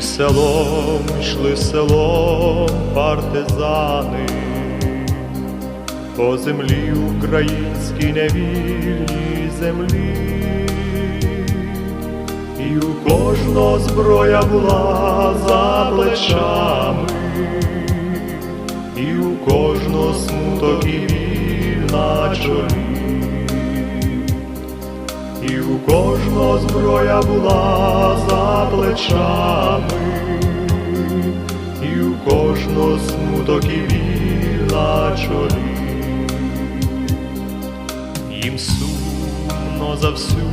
селом, йшли селом партизани, по землі українській невільній землі, і у кожного зброя була за плечами, і у кожного смуток і біль на чолі. У кожного зброя була за плечами, і у кожного смуток і біль чолі. Їм сумно за всю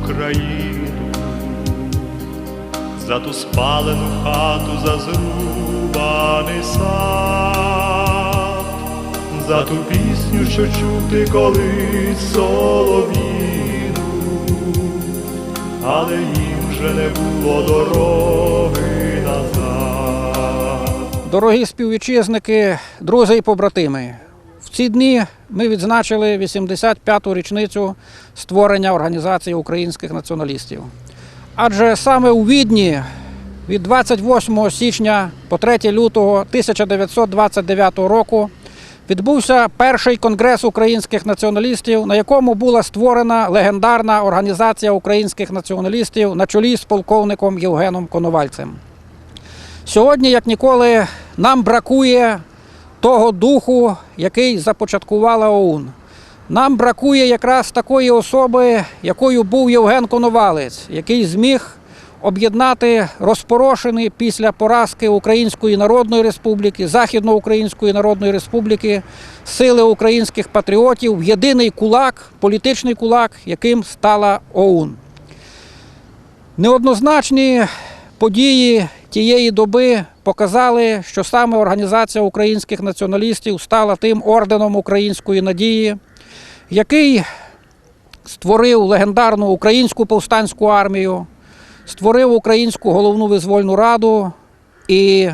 Україну, за ту спалену хату, за зрубаний сад, за ту пісню, що чути колись солов'їну, але їм вже не було дороги назад. Дорогі співвітчизники, друзі і побратими, в ці дні ми відзначили 85-ту річницю створення Організації українських націоналістів. Адже саме у Відні від 28 січня по 3 лютого 1929 року відбувся перший конгрес українських націоналістів, на якому була створена легендарна організація українських націоналістів на чолі з полковником Євгеном Коновальцем. Сьогодні, як ніколи, нам бракує того духу, який започаткувала ОУН. Нам бракує якраз такої особи, якою був Євген Коновалець, який зміг об'єднати розпорошені після поразки Української Народної Республіки, Західноукраїнської Народної Республіки сили українських патріотів в єдиний кулак, політичний кулак, яким стала ОУН. Неоднозначні події тієї доби показали, що саме Організація українських націоналістів стала тим орденом української надії, який створив легендарну українську повстанську армію, створив українську головну визвольну раду і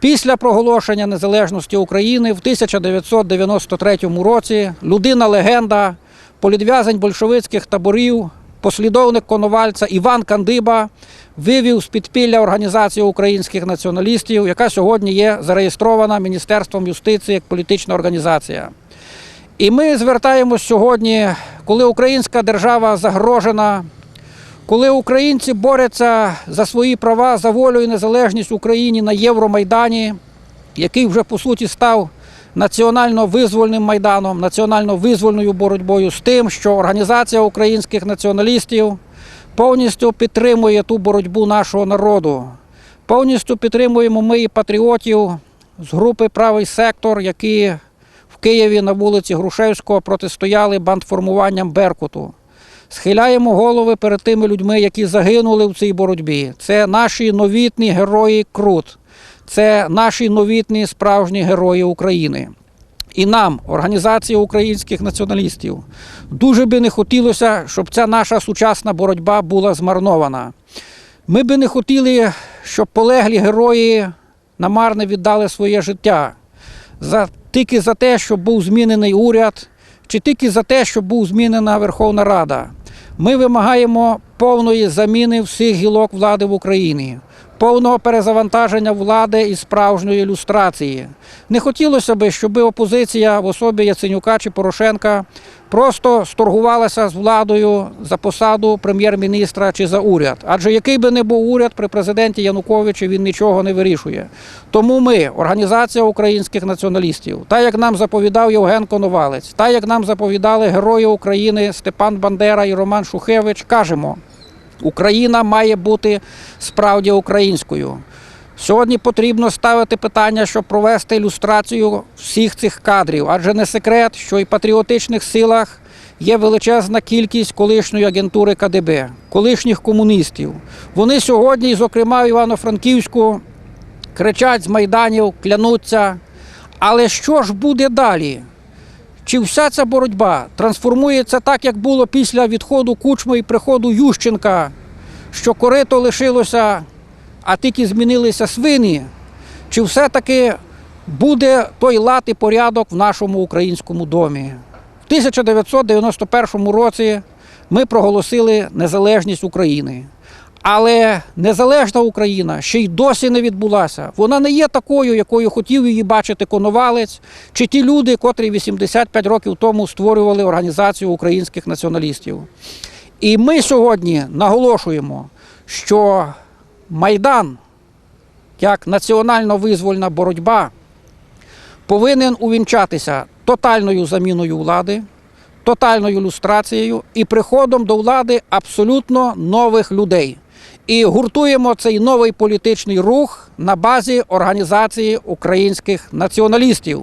після проголошення незалежності України в 1993 році людина-легенда, політв'язень большевицьких таборів, послідовник Коновальця Іван Кандиба вивів з підпілля Організацію українських націоналістів, яка сьогодні є зареєстрована Міністерством юстиції як політична організація. І ми звертаємось сьогодні, коли українська держава загрожена, коли українці борються за свої права, за волю і незалежність Україні на Євромайдані, який вже по суті став національно-визвольним майданом, національно-визвольною боротьбою з тим, що Організація українських націоналістів повністю підтримує ту боротьбу нашого народу. Повністю підтримуємо ми і патріотів з групи Правий сектор, які в Києві на вулиці Грушевського протистояли бандформуванням Беркуту. Схиляємо голови перед тими людьми, які загинули в цій боротьбі. Це наші новітні герої Крут, це наші новітні справжні герої України. І нам, організації українських націоналістів, дуже би не хотілося, щоб ця наша сучасна боротьба була змарнована. Ми би не хотіли, щоб полеглі герої намарне віддали своє життя за, тільки за те, щоб був змінений уряд, чи тільки за те, щоб був змінена Верховна Рада. Ми вимагаємо повної заміни всіх гілок влади в Україні, повного перезавантаження влади і справжньої люстрації. Не хотілося б, щоб опозиція в особі Яценюка чи Порошенка просто сторгувалася з владою за посаду прем'єр-міністра чи за уряд. Адже який би не був уряд при президенті Януковичі, він нічого не вирішує. Тому ми, організація українських націоналістів, так як нам заповідав Євген Коновалець, так як нам заповідали герої України Степан Бандера і Роман Шухевич, кажемо. Україна має бути справді українською. Сьогодні потрібно ставити питання, щоб провести ілюстрацію всіх цих кадрів, адже не секрет, що і в патріотичних силах є величезна кількість колишньої агентури КДБ, колишніх комуністів. Вони сьогодні, зокрема, в Івано-Франківську кричать з майданів, клянуться. Але що ж буде далі? Чи вся ця боротьба трансформується так, як було після відходу Кучми і приходу Ющенка, що корито лишилося, а тільки змінилися свині? Чи все-таки буде той лад і порядок в нашому українському домі? В 1991 році ми проголосили незалежність України. Але незалежна Україна ще й досі не відбулася. Вона не є такою, якою хотів її бачити Коновалець, чи ті люди, котрі 85 років тому створювали організацію українських націоналістів. І ми сьогодні наголошуємо, що Майдан як національно-визвольна боротьба повинен увінчатися тотальною заміною влади, тотальною люстрацією і приходом до влади абсолютно нових людей. І гуртуємо цей новий політичний рух на базі організації українських націоналістів.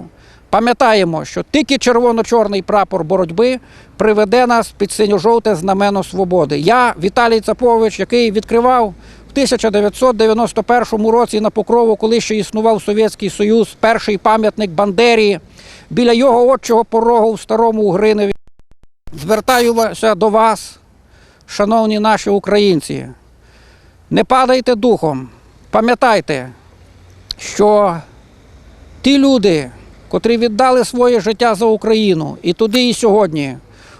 Пам'ятаємо, що тільки червоно-чорний прапор боротьби приведе нас під синьо-жовте знамено свободи. Я, Віталій Цапович, який відкривав в 1991 році на покрову, коли ще існував Совєтський Союз, перший пам'ятник Бандері біля його отчого порогу в старому Угриневі. Звертаюся до вас, шановні наші українці. Не падайте духом. Пам'ятайте, що ті люди, котрі віддали своє життя за Україну і туди, і сьогодні,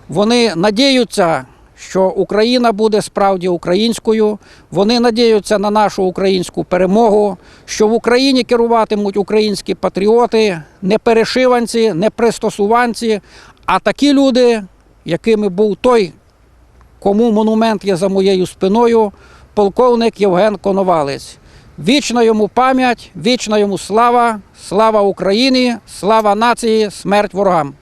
вони надіються, що Україна буде справді українською. Вони надіються на нашу українську перемогу, що в Україні керуватимуть українські патріоти, не перешиванці, не пристосуванці, а такі люди, якими був той, кому монумент є за моєю спиною, полковник Євген Коновалець. Вічна йому пам'ять, вічна йому слава, слава Україні, слава нації, смерть ворогам.